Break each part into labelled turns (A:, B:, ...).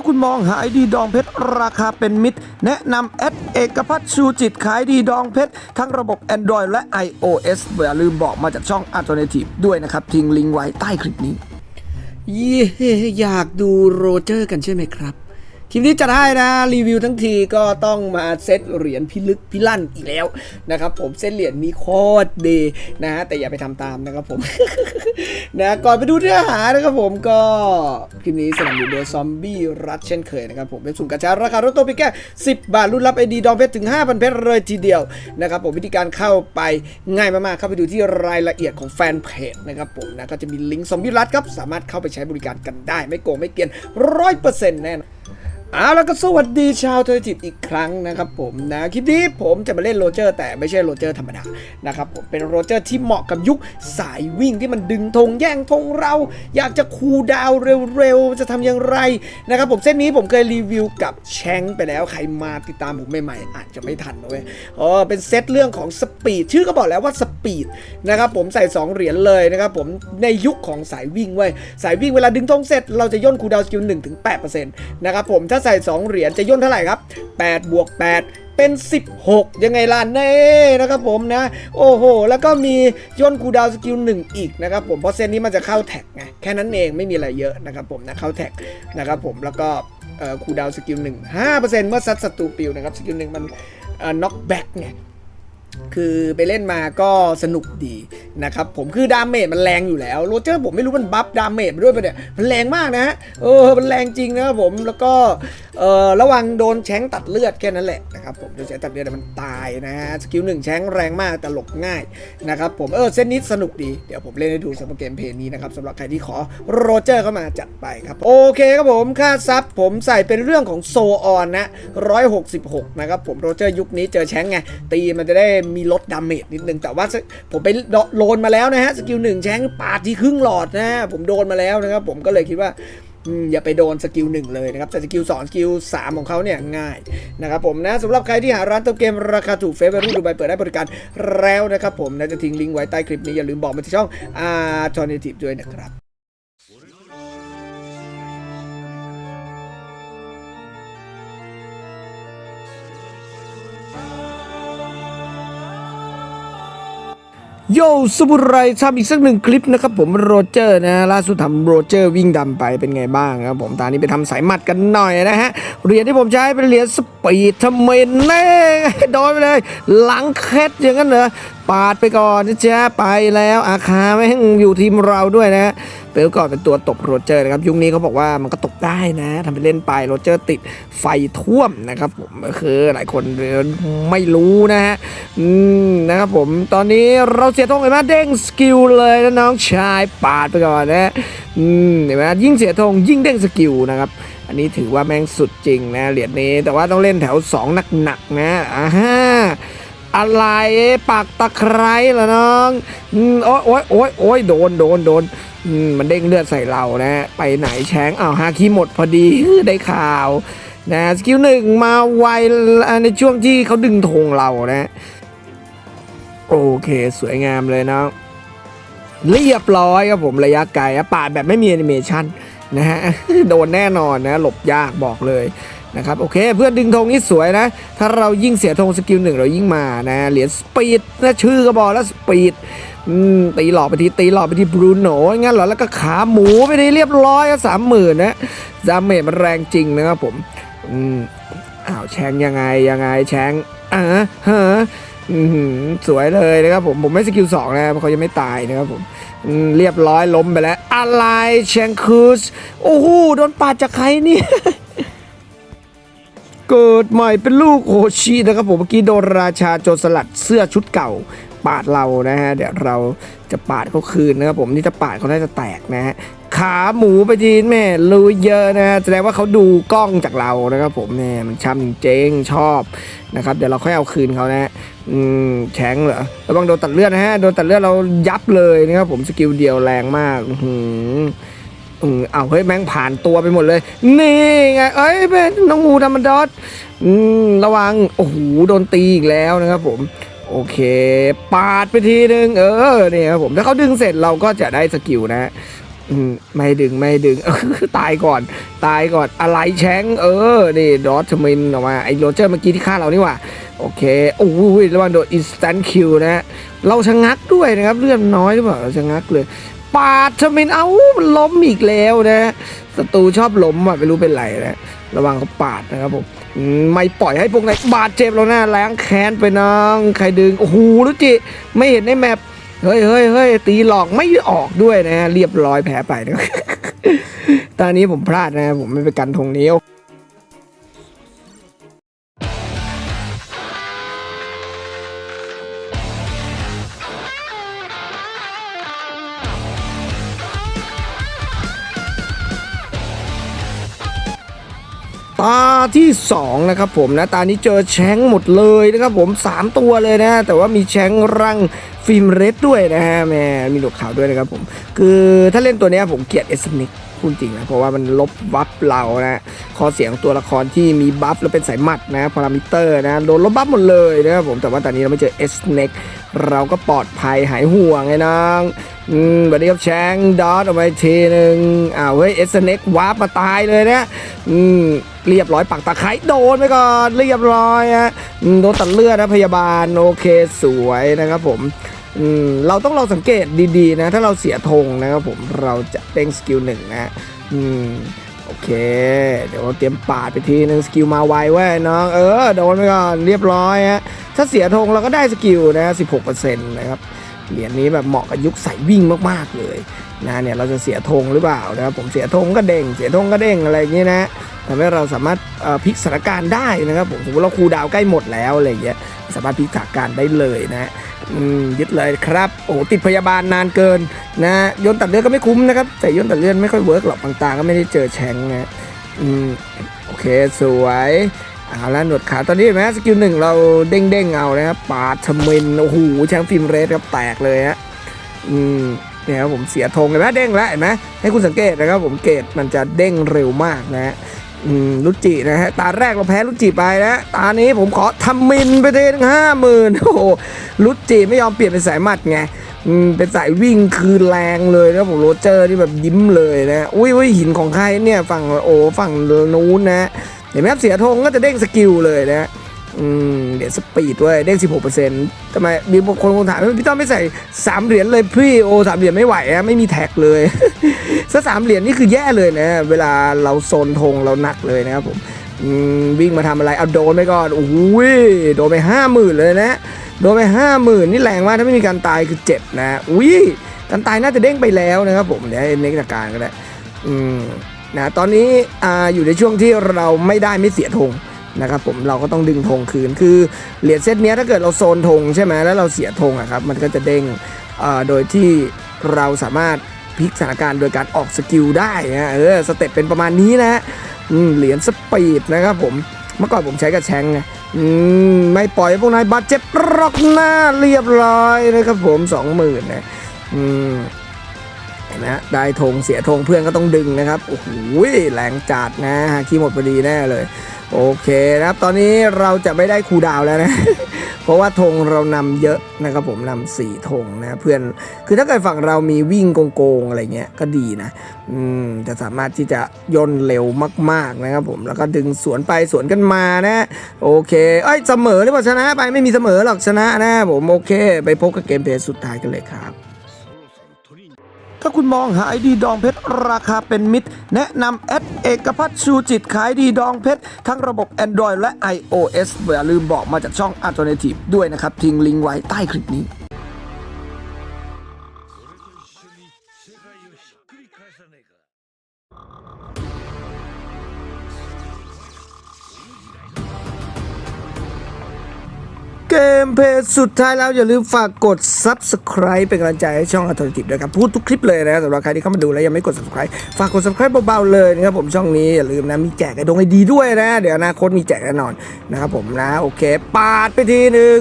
A: าคุณมองหาไอดีดองเพชรราคาเป็นมิตร แนะนำแอดเอกพัฒน์ชูจิตขายดีดองเพชรทั้งระบบ Android และ iOS อย่าลืมบอกมาจากช่อง Alternative ด้วยนะครับ ทิ้งลิงก์ไว้ใต้คลิปนี้ เย้อยากดูโรเจอร์กันใช่ไหมครับ คลิปนี้จะได้นะรีวิวทั้งทีก็ต้องมาเซตเหรียญพิลึกพิลั่นอีกแล้วนะครับผมเซตเหรียญมีโคตรดีนะฮะแต่อย่าไปทำตามนะครับผมนะก่อนไปดูเนื้อหานะครับผมก็คลิปนี้สนับสนุนโดยซอมบี้รัดเช่นเคยนะครับผมเป็นสุ่มกระชาราคาลดตัวไปแค่10 บาทรุ่นรับไอดีดองเพชรถึง 5,000 เพชรเลยทีเดียวนะครับผมวิธีการเข้าไปง่ายมากๆเข้าไปดูที่รายละเอียดของแฟนเพจนะครับผมนะก็จะมีลิงก์ซอมบี้รัดครับสามารถเข้าไปใช้บริการกันได้ ไม่โกงไม่เกินร้อยเปอร์เซ็นต์แน่นอน เอาแล้วก็สวัสดีชาวเทอร์จิตอีกครั้งนะครับผมนะคลิปนี้ผมจะมาเล่นโรเจอร์ แต่ไม่ใช่โรเจอร์ธรรมดานะครับผมเป็นโรเจอร์ที่เหมาะกับยุคสายวิ่งที่มันดึงธงแย่งธงเรา อยากจะคูดาวเร็วๆ จะทำอย่างไรนะครับผมเส้นนี้ผมเคยรีวิวกับแชงไปแล้วใครมาติดตามผมใหม่ๆ อาจจะไม่ทันนะเว้ยอ๋อเป็นเซตเรื่องของสปีดชื่อก็บอกแล้วว่าสปีดนะครับผมใส่ 2 เหรียญเลยนะครับผมในยุคของสายวิ่งเว้ยสายวิ่งเวลาดึงธงเสร็จเราจะย่นคูดาวสกิล1ถึง8%นะครับผมถ้าใส่ 2 เหรียญจะย่นเท่าไหร่ครับ8บวก8เป็น 16 ยังไงล่ะเน่นะครับผมนะ โอ้โห แล้วก็มีย่นคูดาวสกิล1อีกนะครับผม เพราะเซนนี้มันจะเข้าแท็กไง แค่นั้นเองไม่มีอะไรเยอะนะครับผมนะ เข้าแท็กนะครับผม แล้วก็คูดาวสกิล1 5%เมื่อซัดศัตรูปิวนะครับ สกิล1มันน็อกแบ็กไง คือไปเล่นมาก็สนุกดี นะครับผมคือดาเมจมันแรงอยู่แล้วโรเจอร์ผมไม่รู้มันบัฟดาเมจด้วยปะเนี่ยมันแรงมากนะฮะเออมันแรงจริงนะครับผมแล้วก็เออระวังโดนแช้งตัดเลือดแค่นั้นแหละนะครับผมโดนแช้งตัดเลือดมันตายนะฮะสกิลหนึ่งแช้งแรงมากแต่หลบง่ายนะครับผมเออเส้นนี้สนุกดีเดี๋ยวผมเล่นให้ดูสำหรับเกมเพลย์นี้นะครับสำหรับใครที่ขอโรเจอร์เข้ามาจัดไปครับโอเคครับผมค่าซับผมใส่เป็นเรื่องของโซออนนะ166นะครับผมโรเจอร์ยุคนี้เจอแช้งไงตีมันจะได้มีลดดาเมจนิดนึงแต่ว่าผมไปโลนมาแล้วนะฮะสกิลหนึ่งแช้งปาดที่ครึ่งหลอดนะฮะผมโดนมาแล้วนะครับผมก็เลยคิดว่าอย่าไปโดนสกิลหนึ่งเลยนะครับ แต่สกิลสองสกิลสามของเขาเนี่ยง่ายนะครับผมนะสำหรับใครที่หาร้านเติมเกมราคาถูกเฟซบุ๊กดูไบเปิดได้บริการแล้วนะครับผมนะจะทิ้งลิงก์ไว้ใต้คลิปนี้อย่าลืมบอกมาที่ช่องอาร์ทอนิทิฟด้วยนะครับ โยสมุไรทำอีกสักหนึ่งคลิปนะครับผมโรเจอร์นะล่าสุดทำโรเจอร์วิ่งดำไปเป็นไงบ้างครับผมตอนนี้ไปทำสายหมัดกันหน่อยนะฮะเหรียญที่ผมใช้เป็นเหรียญสปีดทำเมนแน่โดนไปเลย หลังเคสอย่างนั้นเหรอปาดไปก่อนนะจ๊ะไปแล้วอาคาแม่งอยู่ทีมเราด้วยนะ เปลก่อนเป็นตัวตบโรเจอร์นะครับยุคนี้เขาบอกว่ามันก็ตกได้นะทำไปเล่นไปโรเจอร์ติดไฟท่วมนะครับผมคือหลายคนไม่รู้นะฮะอืมนะครับผมตอนนี้เราเสียธงเห็นไหมเด้งสกิลเลยนะน้องชายปาดไปก่อนนะอืมเห็นไหมยิ่งเสียธงยิ่งเด้งสกิลนะครับอันนี้ถือว่าแม่งสุดจริงนะเหรียญนี้แต่ว่าต้องเล่นแถว 2 หนักๆนะอ่าฮะอะไรปักตะไคร้เหรอน้องอืมโอ้ยโอ้ยโอ้ยโอ้ยโดนโดนโดน อืมมันเด้งเลือดใส่เรานะ ไปไหนแชงอ้าวฮาคีหมดพอดีได้ข่าวนะสกิลหนึ่งมาไวในช่วงที่เขาดึงธงเรานะ โอเคสวยงามเลยนะ เรียบร้อยครับผมระยะไกลปาดแบบไม่มีแอนิเมชันนะฮะ โดนแน่นอนนะ หลบยากบอกเลย นะครับโอเคเพื่อนดึงธงนี่สวยนะ ถ้าเรายิ่งเสียธงสกิลหนึ่งเรายิ่งมานะเหรียญสปีดนะชื่อก็บอกแล้วสปีดตีหลอกไปทีตีหลอกไปทีบรูโน่งั้นเหรอแล้วก็ขาหมูไปทีเรียบร้อยสามหมื่นนะดาเมจมันแรงจริงนะครับผมอืมอ้าวแชงยังไงยังไงแชงอ่าฮะอือหือสวยเลยนะครับผมผมไม่สกิลสองนะเพราะเขายังไม่ตายนะครับผมอืมเรียบร้อยล้มไปแล้วอะไรแชงคูสโอ้โหโดนปาดจากใครเนี่ย เกิดใหม่เป็นลูกโฮชินะครับผมเมื่อกี้โดนราชาโจรสลัดเสื้อชุดเก่า ปาดเรานะฮะเดี๋ยวเราจะปาดเขาคืนนะครับผมนี่จะปาดเขาน่าจะแตกนะฮะขาหมูไปทีนแม่รู้เยอะนะฮะแสดงว่าเขาดูกล้องจากเรานะครับผมเนี่ยมันช้ำจริงชอบนะครับเดี๋ยวเราค่อยเอาคืนเขานะฮะอืมแข็งเหรอระวังโดนตัดเลือดนะฮะโดนตัดเลือดเรายับเลยนะครับผมสกิลเดียวแรงมากอื หืออืมเอาเฮ้ยแม่งผ่านตัวไปหมดเลย นี่ไงเอ้ยเป็นน้องหมูธรรมดอสอืมระวังโอ้โหโดนตีอีกแล้วนะครับผมโอเค ปาดไปทีนึง เออเนี่ยครับผมถ้าเขาดึงเสร็จเราก็จะได้สกิลนะออืมไม่ดึงไม่ดึงตายก่อน ตายก่อนอะไรแชงเออนี่ดอทมินออกมาไอโรเจอร์เมื่อกี้ที่ฆ่าเรานี่ว่าโอเคโอ้ยระวังโดนอินสแตนคิวนะฮะเราชะงักด้วยนะครับเลือดน้อยหรือเปล่าเราชะงักเลย ปาดทมินเอ้ามันล้มอีกแล้วนะศัตรูชอบล้มอะไม่รู้เป็นไรนะระวังเขาปาดนะครับผมไม่ปล่อยให้พวกนายบาดเจ็บแล้วนะล้างแค้นไปน้องใครดึงโอ้โหรุจิไม่เห็นในแมปเฮ้ยเฮ้ยเฮ้ยตีหลอกไม่ออกด้วยนะ เรียบร้อยแพ้ไปนะตอนนี้ผมพลาดนะผมไม่ไปกันธงนี้ ตาที่2นะครับผมนะตานี้เจอแชงหมดเลยนะครับผม 3 ตัวเลยนะ แต่ว่ามีแชงรังฟิล์มเรดด้วยนะฮะแม่มีหนวดขาวด้วยนะครับผม คือถ้าเล่นตัวนี้ผมเกลียดเอสนิกพูดจริงนะเพราะว่ามันลบบัฟเรานะข้อเสียงตัวละครที่มีบัฟแล้วเป็นสายหมัดนะพารามิเตอร์นะโดนลบบัฟหมดเลยนะครับผมแต่ว่าตอนนี้เราไม่เจอเอสเน็กเราก็ปลอดภัยหายห่วงไงน้องอืมบัดนี้ครับแชงดอทออกมาทีหนึ่งอ้าวเฮ้ยเอสเน็กวาร์ปมาตายเลยนะอืม เรียบร้อยปักตะไคร้โดนไปก่อนเรียบร้อยฮะโดนตัดเลือดนะพยาบาลโอเคสวยนะครับผมเราต้องลองสังเกตดีๆนะ ถ้าเราเสียธงนะครับผมเราจะเด้งสกิลหนึ่งนะโอเค เดี๋ยวเตรียมปาดไปทีนึงสกิลมาไวเว้ยน้องเออโดนไปก่อนเรียบร้อยฮะถ้าเสียธงเราก็ได้สกิลนะ16%นะครับเหรียญนี้แบบเหมาะกับยุคสายวิ่งมากๆเลยนะเนี่ยเราจะเสียธงหรือเปล่านะครับผมเสียธงก็เด้งเสียธงก็เด้งอะไรอย่างนี้นะ ทำให้เราสามารถพลิกสถานการณ์ได้นะครับผมสมมติเราคูดาวใกล้หมดแล้วอะไรอย่างเงี้ยสามารถพลิกสถานการณ์ได้เลยนะยึดเลยครับ โอ้ติดพยาบาลนานเกินนะโยนตัดเลือดก็ไม่คุ้มนะครับ แต่โยนตัดเลือดไม่ค่อยเวิร์กหรอกต่างๆ ก็ไม่ได้เจอแชงนะอืมโอเคสวยเอาละหนวดขาตอนนี้เห็นไหมสกิลหนึ่งเราเด้งเด้งๆเอานะครับปาดชมินโอ้โหแชงค์ฟิล์มเรสครับแตกเลยฮะอืมเนี่ยครับผมเสียธงเห็นไหมเด้งแล้วเห็นไหมให้คุณสังเกตนะครับผมเกตมันจะเด้งเร็วมากนะฮะ ลุจินะฮะตาแรกเราแพ้ลุจิไปนะตานี้ผมขอทำมินไปเทงห้าหมื่นโอ้โหลุจิไม่ยอมเปลี่ยนเป็นสายมัดไงเป็นสายวิ่งคือแรงเลยนะผมโรเจอร์ที่แบบยิ้มเลยนะอุ้ยอุ้ยหินของใครเนี่ยฝั่งโอ้ฝั่งนู้นนะเห็นไหมครับเสียธงก็จะเด้งสกิลเลยนะ อืมเดี๋ยวสปีดด้วยเด้ง16%ทำไมมีบางคนคงถามพี่ต้อมไม่ใส่3เหรียญเลยพี่โอสามเหรียญไม่ไหวอะไม่มีแท็กเลยถ้าสามเหรียญนี่คือแย่เลยนะ เวลาเราโซนธงเราหนักเลยนะครับผมวิ่งมาทำอะไรเอาโดนไปก่อนโอ้โหโดนไปห้าหมื่นเลยนะ โดนไปห้าหมื่นนี่แรงมากถ้าไม่มีการตายคือเจ็บนะอุ้ยการตายน่าจะเด้งไปแล้วนะครับผมเดี๋ยวเน็กจัดการก็ได้อืมนะตอนนี้อ่าอยู่ในช่วงที่เราไม่ได้ไม่เสียธง นะครับผมเราก็ต้องดึงธงคืนคือเหรียญเซตเนี้ยถ้าเกิดเราโซนธงใช่ไหมแล้วเราเสียธงอะครับมันก็จะเด้งอ่อโดยที่เราสามารถพลิกสถานการณ์โดยการออกสกิลได้นะเออสเต็ปเป็นประมาณนี้นะฮะเหรียญสปีดนะครับผมเมื่อก่อนผมใช้กับแชงไงอืมไม่ปล่อยพวกนายบาดเจ็บรอกหน้าเรียบร้อยนะครับผมสองหมื่นนะอืมเห็นไหมฮะได้ธงเสียธงเพื่อนก็ต้องดึงนะครับโอ้โหแรงจัดนะฮาคีหมดพอดีแน่เลย โอเคนะครับ ตอนนี้เราจะไม่ได้คูดาวแล้วนะ เพราะว่าธงเรานำเยอะนะครับผมนำสี่ธงนะเพื่อนคือถ้าเกิดฝั่งเรามีวิ่งโกงๆอะไรเงี้ยก็ดีนะอืมจะสามารถที่จะย่นเร็วมากๆนะครับผมแล้วก็ดึงสวนไปสวนกันมานะ โอเคเอ้ยเสมอหรือเปล่าชนะไปไม่มีเสมอหรอกชนะนะผมโอเค ไปพบกับเกมเพลย์สุดท้ายกันเลยครับ ถ้าคุณมองหาไอดีดองเพชรราคาเป็นมิตร แนะนำแอดเอกพัฒน์ชูจิตขายดีดองเพชรทั้งระบบ Android และ iOS อย่าลืมบอกมาจากช่อง Alternative ด้วยนะครับ ทิ้งลิงก์ไว้ใต้คลิปนี้ เกมเพจสุดท้ายแล้วอย่าลืมฝากกด Subscribe เป็นกำลังใจให้ช่อง Alternative ด้วยครับพูดทุกคลิปเลยนะสำหรับใครที่เข้ามาดูแล้วยังไม่กด Subscribe ฝากกด Subscribe เบาๆเลยนะครับผมช่องนี้อย่าลืมนะมีแจกไอ้ดงไอดีด้วยนะ เดี๋ยวอนาคตมีแจกแน่นอนนะครับผมนะโอเค ปาดไปทีหนึ่ง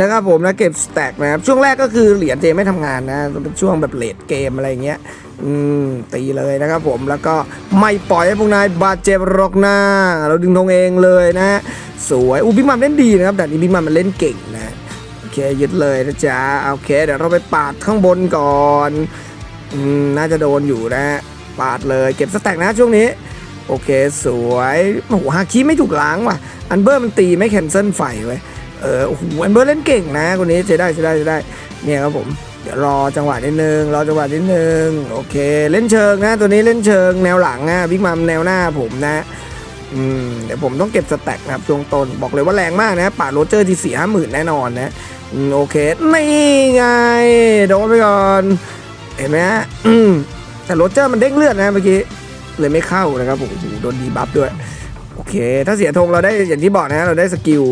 A: นะครับผมนะเก็บสแต็กนะครับช่วงแรกก็คือเหรียญเจไม่ทำงานนะเป็นช่วงแบบเลดเกมอะไรเงี้ยอืมตีเลยนะครับผมแล้วก็ไม่ปล่อยให้พวกนายบาดเจ็บหรอกนะเราดึงธงเองเลยนะ สวยอูบิ๊กมัมเล่นดีนะครับแต่นี้บิ๊กมัมมันเล่นเก่งนะโอเคยึดเลยนะจ๊ะโอเค เดี๋ยวเราไปปาดข้างบนก่อนอืมน่าจะโดนอยู่นะปาดเลยเก็บสแต็กนะช่วงนี้ โอเคสวยโอ้โหฮาคิไม่ถูกล้างว่ะอันเบอร์มันตีไม่แคนเซิลไฟไว้เออโอ้โหอันเบอร์เล่นเก่งนะคนนี้ใช้ได้ใช้ได้ใช้ได้เนี่ยครับผมเดี๋ยวรอจังหวะนิดนึงรอจังหวะนิดนึงโอเค เล่นเชิงนะตัวนี้เล่นเชิงแนวหลังนะบิ๊กมัมแนวหน้าผมนะ อืมเดี๋ยวผมต้องเก็บสแต็กนะครับช่วงต้นบอกเลยว่าแรงมากนะป่าดโรเจอร์ที่สี่ห้าหมื่นแน่นอนนะโอเค นี่ไงโดนไปก่อนเห็นไหมฮะแต่โรเจอร์มันเด้งเลือดนะเมื่อกี้เลยไม่เข้านะครับผมโดนดีบัฟด้วยโอเค ถ้าเสียธงเราได้อย่างที่บอกนะ เราได้สกิล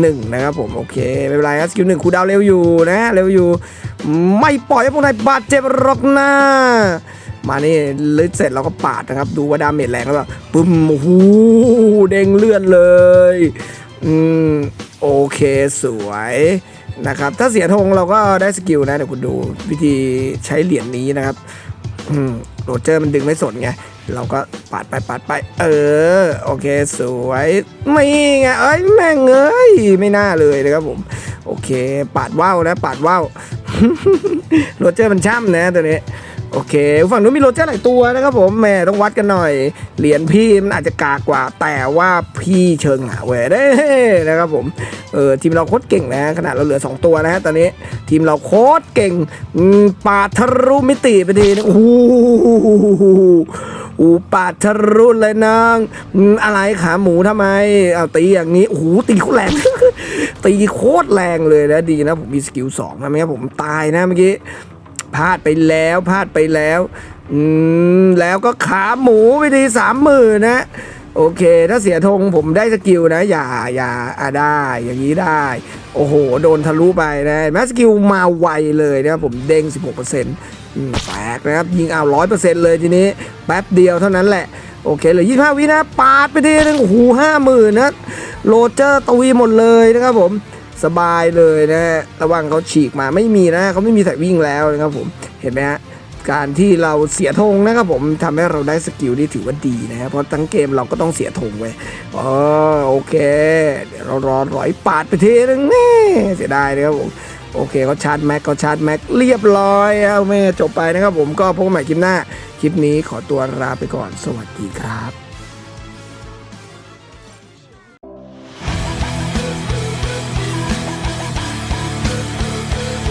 A: หนึ่งนะครับผม โอเค ไม่เป็นไรครับสกิลหนึ่งคูดาวเร็วอยู่นะ เร็วอยู่ ไม่ปล่อยให้พวกนายบาดเจ็บหรอกนะ มานี่ลึกเสร็จเราก็ปาดนะครับ ดูว่าดาเมจแรงหรือเปล่าปึ้มโอ้โหเด้งเลือดเลย อืม โอเคสวยนะครับ ถ้าเสียธงเราก็ได้สกิลนะเดี๋ยวคุณดูวิธีใช้เหรียญนี้นะครับอืมโรเจอร์มันดึงไม่สนไง เราก็ปาดไปปาดไป เออ โอเค สวยไม่ไงเอ้ยแม่งเอ้ยไม่น่าเลยนะครับผม โอเค ปาดว่าวนะ ปาดว่าวโรเจอร์มันช่ำนะตัวนี้ โอเค ฝั่งนู้นมีโรเจอร์หลายตัวนะครับผมแม่ต้องวัดกันหน่อย เหรียญพี่มันอาจจะกากกว่า แต่ว่าพี่เชิงหาเวได้นะครับผม เออทีมเราโคตรเก่งนะ ขนาดเราเหลือ 2 ตัวนะฮะตอนนี้ทีมเราโคตรเก่งปาดทะลุมิติไปทีนึงโอ้โหอูปาดทะลุเลยนางอืมอะไรขาหมูทำไม เอาตีอย่างนี้โอ้โหตีโคตรแรง ตีโคตรแรงเลยนะดีนะผมมีสกิลสองนะไม่งั้นผมตายนะเมื่อกี้ พลาดไปแล้วพลาดไปแล้ว อืม แล้วก็ขาหมูไปทีสามหมื่นนะโอเค ถ้าเสียธงผมได้สกิลนะ อย่าอย่าอะได้อย่างนี้ได้ โอ้โห โดนทะลุไปนะแมสกิลมาไวเลยนะครับผมเด้ง 16%อืมแปลกนะครับ ยิงเอา 100%เลยทีนี้ แป๊บเดียวเท่านั้นแหละ โอเคเหลือ25 วินะ ปาดไปทีนึงโอ้โหห้าหมื่นนะ โรเจอร์ตุยหมดเลยนะครับผม สบายเลยนะฮะระวังเขาฉีกมาไม่มีนะเขาไม่มีสายวิ่งแล้วนะครับผมเห็นไหมฮะการที่เราเสียธงนะครับผมทำให้เราได้สกิลที่ถือว่าดีนะครับเพราะทั้งเกมเราก็ต้องเสียธงไว้อ๋อโอเค เดี๋ยวเรารอร้อยปาดไปทีนึงนี่เสียดายนะครับผมโอเคเขาชาร์จแม็กเขาชาร์จแม็กเรียบร้อยเอาแม่จบไปนะครับผมก็พบกันใหม่คลิปหน้า คลิปนี้ขอตัวลาไปก่อนสวัสดีครับ